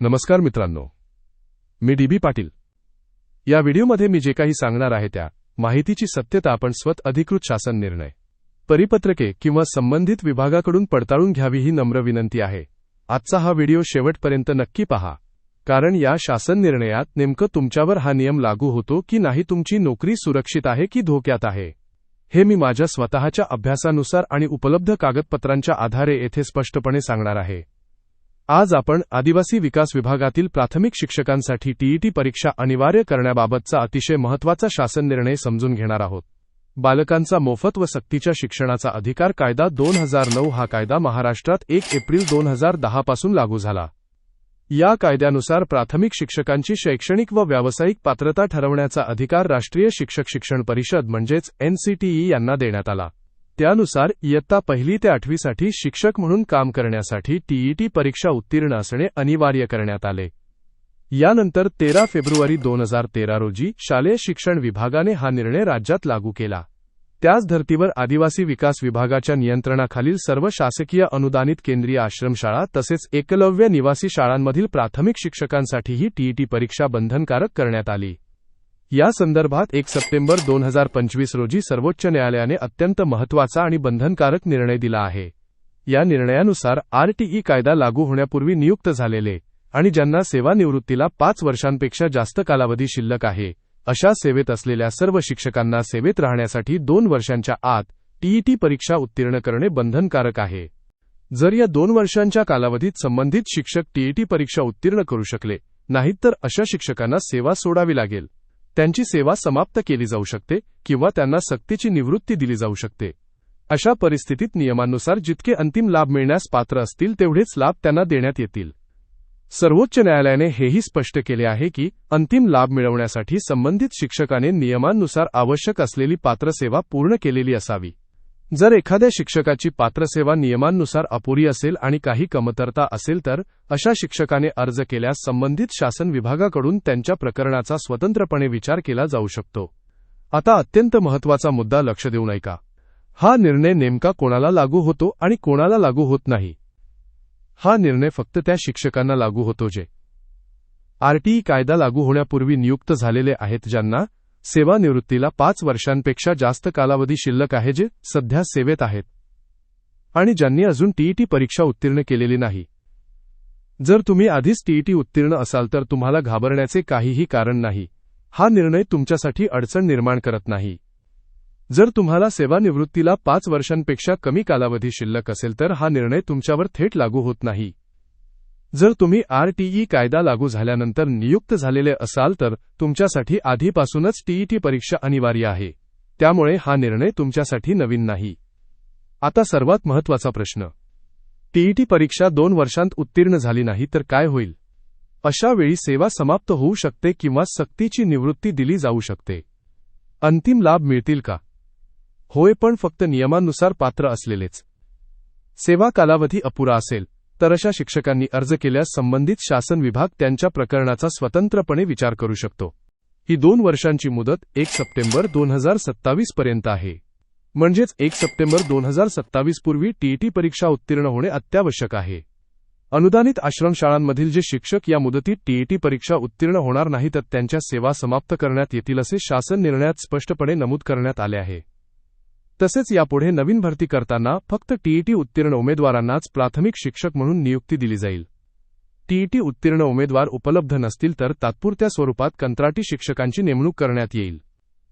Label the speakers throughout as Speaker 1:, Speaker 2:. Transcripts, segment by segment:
Speaker 1: नमस्कार मित्रांनो. मी डी बी पाटील. या व्हिडिओमध्ये मी जे काही सांगणार आहे त्या माहितीची सत्यता आपण स्वत अधिकृत शासन निर्णय परिपत्रके किंवा संबंधित विभागाकडून पडताळून घ्यावी ही नम्र विनंती आहे. आजचा हा व्हिडिओ शेवटपर्यंत नक्की पहा कारण या शासन निर्णयात नेमकं तुमच्यावर हा नियम लागू होतो की नाही तुमची नोकरी सुरक्षित आहे की धोक्यात आहे? हे मी माझ्या स्वतःच्या अभ्यासानुसार आणि उपलब्ध कागदपत्रांच्या आधारे येथे स्पष्टपणे सांगणार आहे. आज आपण आदिवासी विकास विभागातील प्राथमिक शिक्षकांसाठी टीईटी परीक्षा अनिवार्य करण्याबाबतचा अतिशय महत्त्वाचा शासन निर्णय समजून घेणार आहोत. बालकांचा मोफत व सक्तीच्या शिक्षणाचा अधिकार कायदा दोन हजार नऊ हा कायदा महाराष्ट्रात एक एप्रिल दोन हजार दहा पासून लागू झाला. या कायद्यानुसार प्राथमिक शिक्षकांची शैक्षणिक व व्यावसायिक पात्रता ठरवण्याचा अधिकार राष्ट्रीय शिक्षक शिक्षण परिषद म्हणजेच एनसीटीई यांना देण्यात आला. त्यानुसार इयत्ता पहिली ते आठवीसाठी शिक्षक म्हणून काम करण्यासाठी टीईटी परीक्षा उत्तीर्ण असणे अनिवार्य करण्यात आले. यानंतर तेरा फेब्रुवारी दोन हजार तेरा रोजी शालेय शिक्षण विभागाने हा निर्णय राज्यात लागू केला. त्याच धर्तीवर आदिवासी विकास विभागाच्या नियंत्रणाखालील सर्व शासकीय अनुदानित केंद्रीय आश्रमशाळा तसेच एकलव्य निवासी शाळांमधील प्राथमिक शिक्षकांसाठीही टीईटी परीक्षा बंधनकारक करण्यात आली. या संदर्भात एक सप्टेंबर दोन हजार पंचवीस रोजी सर्वोच्च न्यायालयाने अत्यंत महत्त्वाचा आणि बंधनकारक निर्णय दिला आहे. या निर्णयानुसार आरटीई कायदा लागू होण्यापूर्वी नियुक्त झालेले आणि ज्यांना सेवानिवृत्तीला पाच वर्षांपेक्षा जास्त कालावधी शिल्लक आहे अशा सेवेत असलेल्या सर्व शिक्षकांना सेवेत राहण्यासाठी दोन वर्षांच्या आत टीईटी परीक्षा उत्तीर्ण करणे बंधनकारक आहे. जर या दोन वर्षांच्या कालावधीत संबंधित शिक्षक टीईटी परीक्षा उत्तीर्ण करू शकले नाहीत तर अशा शिक्षकांना सेवा सोडावी लागेल. त्यांची सेवा समाप्त केली जाऊ शकते किंवा त्यांना सक्तीची निवृत्ती दिली जाऊ शकते. अशा परिस्थितीत नियमानुसार जितके अंतिम लाभ मिळण्यास पात्र असतील तेवढेच लाभ त्यांना देण्यात येतील. सर्वोच्च न्यायालयाने हेही स्पष्ट केले आहे की अंतिम लाभ मिळवण्यासाठी संबंधित शिक्षकाने नियमांनुसार आवश्यक असलेली पात्र सेवा पूर्ण केलेली असावी. जर एखाद्या शिक्षकाची पात्रसेवा नियमांनुसार अपुरी असेल आणि काही कमतरता असेल तर अशा शिक्षकाने अर्ज केल्यास संबंधित शासन विभागाकडून त्यांच्या प्रकरणाचा स्वतंत्रपणे विचार केला जाऊ शकतो. आता अत्यंत महत्त्वाचा मुद्दा लक्ष देऊ ऐका हा निर्णय नेमका कोणाला लागू होतो आणि कोणाला लागू होत नाही? हा निर्णय फक्त त्या शिक्षकांना लागू होतो जे आरटीई कायदा लागू होण्यापूर्वी नियुक्त झालेले आहेत ज्यांना सेवानिवृत्तीला पाच वर्षांपेक्षा जास्त कालावधी शिल्लक आहे जे सध्या सेवेत आहेत. आणि ज्यांनी अजून टीईटी परीक्षा उत्तीर्ण केलेली नाही. जर तुम्ही आधीच टीईटी उत्तीर्ण असाल तर तुम्हाला घाबरण्याचे काहीही कारण नाही. हा निर्णय तुमच्यासाठी अडचण निर्माण करत नाही. जर तुम्हाला सेवानिवृत्तीला पाच वर्षांपेक्षा कमी कालावधी शिल्लक असेल तर हा निर्णय तुमच्यावर थेट लागू होत नाही. जर तुम्ही आरटीई कायदा लागू झाल्यानंतर नियुक्त झालेले असाल तर तुमच्यासाठी आधीपासूनच टीईटी परीक्षा अनिवार्य आहे. त्यामुळे हा निर्णय तुमच्यासाठी नवीन नाही. आता सर्वात महत्त्वाचा प्रश्न. टीईटी परीक्षा दोन वर्षांत उत्तीर्ण झाली नाही तर काय होईल? अशा वेळी सेवा समाप्त होऊ शकते किंवा सक्तीची निवृत्ती दिली जाऊ शकते. अंतिम लाभ मिळतील का? होय पण फक्त नियमानुसार पात्र असलेलेच. सेवा कालावधी अपुरा असेल. तर अशा शिक्षकांनी अर्ज केल्यास संबंधित शासन विभाग त्यांच्या प्रकरणाचा स्वतंत्रपणे विचार करू शकतो. ही दोन वर्षांची मुदत एक सप्टेंबर दोन हजार सत्तावीस पर्यंत आहे. म्हणजेच एक सप्टेंबर दोन हजार सत्तावीस पूर्वी टीईटी परीक्षा उत्तीर्ण होणे अत्यावश्यक आहे. अनुदानित आश्रमशाळांमधील जे शिक्षक या मुदतीत टीईटी परीक्षा उत्तीर्ण होणार नाही तर त्यांच्या सेवा समाप्त करण्यात येतील असे शासन निर्णयात स्पष्टपणे नमूद करण्यात आले आहे. तसेच यापुढे नवीन भरती करताना फक्त टीईटी उत्तीर्ण उमेदवारांनाच प्राथमिक शिक्षक म्हणून नियुक्ती दिली जाईल. टीईटी उत्तीर्ण उमेदवार उपलब्ध नसतील तर तात्पुरत्या स्वरूपात कंत्राटी शिक्षकांची नेमणूक करण्यात येईल.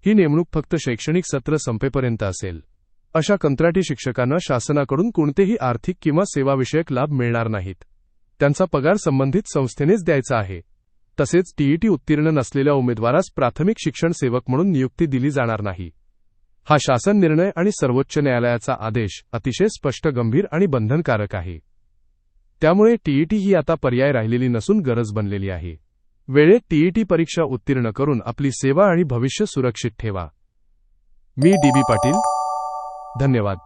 Speaker 1: ही नेमणूक फक्त शैक्षणिक सत्र संपेपर्यंत असेल. अशा कंत्राटी शिक्षकांना शासनाकडून कोणतेही आर्थिक किंवा सेवाविषयक लाभ मिळणार नाहीत. त्यांचा पगार संबंधित संस्थेनेच द्यायचा आहे. तसेच टीईटी उत्तीर्ण नसलेल्या उमेदवारास प्राथमिक शिक्षण सेवक म्हणून नियुक्ती दिली जाणार नाही. हा शासन निर्णय आणि सर्वोच्च न्यायालयाचा आदेश अतिशय स्पष्ट गंभीर आणि बंधनकारक आहे. त्यामुळे टीईटी ही आता पर्याय राहिलेली नसून गरज बनलेली आहे. वेळेत टीईटी परीक्षा उत्तीर्ण करून आपली सेवा आणि भविष्य सुरक्षित ठेवा. मी डीबी पाटील. धन्यवाद.